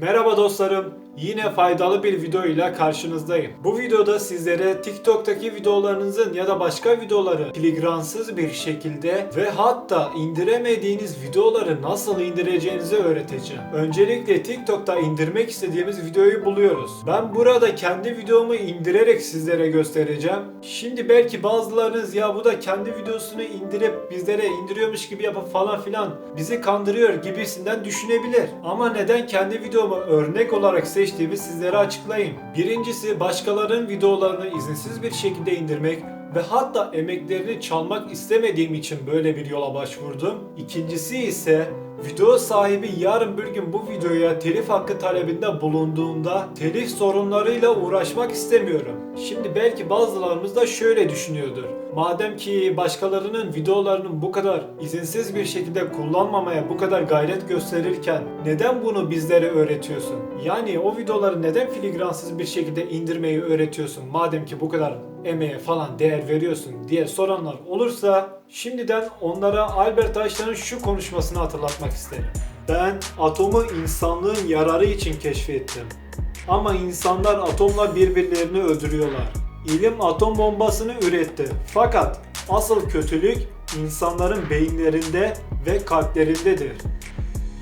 Merhaba dostlarım. Yine faydalı bir video ile karşınızdayım. Bu videoda sizlere TikTok'taki videolarınızın ya da başka videoları filigransız bir şekilde ve hatta indiremediğiniz videoları nasıl indireceğinizi öğreteceğim. Öncelikle TikTok'ta indirmek istediğimiz videoyu buluyoruz. Ben burada kendi videomu indirerek sizlere göstereceğim. Şimdi belki bazılarınız ya bu da kendi videosunu indirip bizlere indiriyormuş gibi yapıp falan filan bizi kandırıyor gibisinden düşünebilir. Ama neden kendi videomu örnek olarak seçtiğimi sizlere açıklayayım. Birincisi başkalarının videolarını izinsiz bir şekilde indirmek ve hatta emeklerini çalmak istemediğim için böyle bir yola başvurdum. İkincisi ise video sahibi yarın bir gün bu videoya telif hakkı talebinde bulunduğunda telif sorunlarıyla uğraşmak istemiyorum. Şimdi belki bazılarımız da şöyle düşünüyordur. Madem ki başkalarının videolarının bu kadar izinsiz bir şekilde kullanmamaya bu kadar gayret gösterirken neden bunu bizlere öğretiyorsun? Yani o videoları neden filigransız bir şekilde indirmeyi öğretiyorsun? Madem ki bu kadar emeğe falan değer veriyorsun diye soranlar olursa şimdiden onlara Albert Einstein'ın şu konuşmasını hatırlatmak isterim. Ben atomu insanlığın yararı için keşfettim. Ama insanlar atomla birbirlerini öldürüyorlar. İlim atom bombasını üretti. Fakat asıl kötülük insanların beyinlerinde ve kalplerindedir.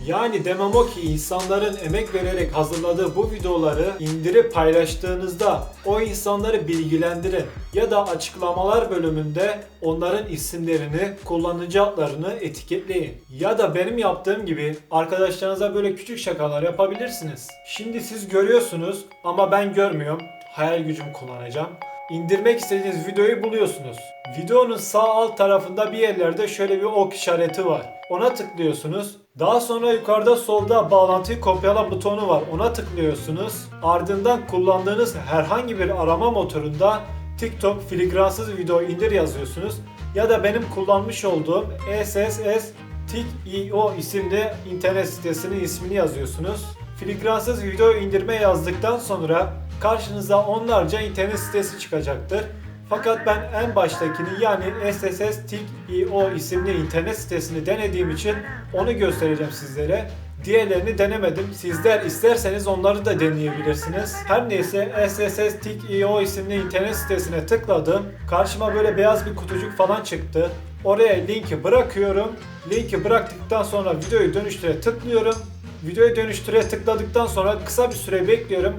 Yani demem o ki insanların emek vererek hazırladığı bu videoları indirip paylaştığınızda o insanları bilgilendirin ya da açıklamalar bölümünde onların isimlerini, kullanıcı adlarını etiketleyin. Ya da benim yaptığım gibi arkadaşlarınıza böyle küçük şakalar yapabilirsiniz. Şimdi siz görüyorsunuz ama ben görmüyorum. Hayal gücüm kullanacağım. İndirmek istediğiniz videoyu buluyorsunuz. Videonun sağ alt tarafında bir yerlerde şöyle bir ok işareti var. Ona tıklıyorsunuz. Daha sonra yukarıda solda bağlantıyı kopyala butonu var. Ona tıklıyorsunuz. Ardından kullandığınız herhangi bir arama motorunda TikTok filigransız video indir yazıyorsunuz. Ya da benim kullanmış olduğum SSS Tik.io isimli internet sitesinin ismini yazıyorsunuz. Filigransız video indirme yazdıktan sonra karşınıza onlarca internet sitesi çıkacaktır. Fakat ben en baştakini yani SSS.io isimli internet sitesini denediğim için onu göstereceğim sizlere. Diğerlerini denemedim. Sizler isterseniz onları da deneyebilirsiniz. Her neyse SSS.io isimli internet sitesine tıkladım. Karşıma böyle beyaz bir kutucuk falan çıktı. Oraya linki bırakıyorum. Linki bıraktıktan sonra videoyu dönüştüre tıklıyorum. Videoyu dönüştüre tıkladıktan sonra kısa bir süre bekliyorum.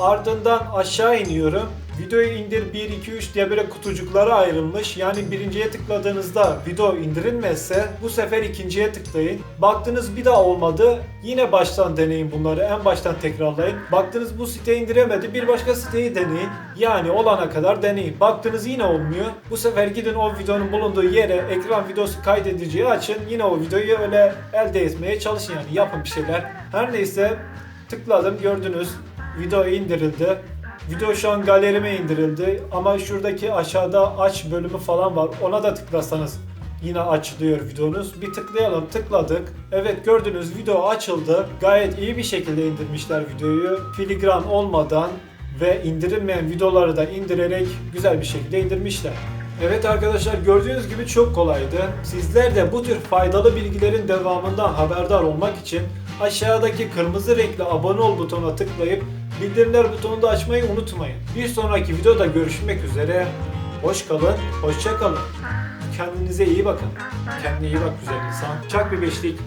Ardından aşağı iniyorum. Videoyu indir 1, 2, 3 diye böyle kutucuklara ayrılmış. Yani birinciye tıkladığınızda video indirilmezse bu sefer ikinciye tıklayın. Baktınız bir daha olmadı. Yine baştan deneyin bunları. En baştan tekrarlayın. Baktınız bu site indiremedi. Bir başka siteyi deneyin. Yani olana kadar deneyin. Baktınız yine olmuyor. Bu sefer gidin o videonun bulunduğu yere ekran videosu kaydediciyi açın. Yine o videoyu öyle elde etmeye çalışın yani. Yapın bir şeyler. Her neyse tıkladım gördünüz. Video indirildi. Video şu an galerime indirildi ama şuradaki aşağıda aç bölümü falan var. Ona da tıklasanız yine açılıyor videonuz. Bir tıklayalım. Tıkladık. Evet gördünüz video açıldı. Gayet iyi bir şekilde indirmişler videoyu. Filigran olmadan ve indirilmeyen videoları da indirerek güzel bir şekilde indirmişler. Evet arkadaşlar gördüğünüz gibi çok kolaydı. Sizler de bu tür faydalı bilgilerin devamından haberdar olmak için aşağıdaki kırmızı renkli abone ol butonuna tıklayıp bildirimler butonunu da açmayı unutmayın. Bir sonraki videoda görüşmek üzere. Hoş kalın, hoşça kalın. Kendinize iyi bakın. Kendine iyi bak güzel insan. Çak bir beşlik.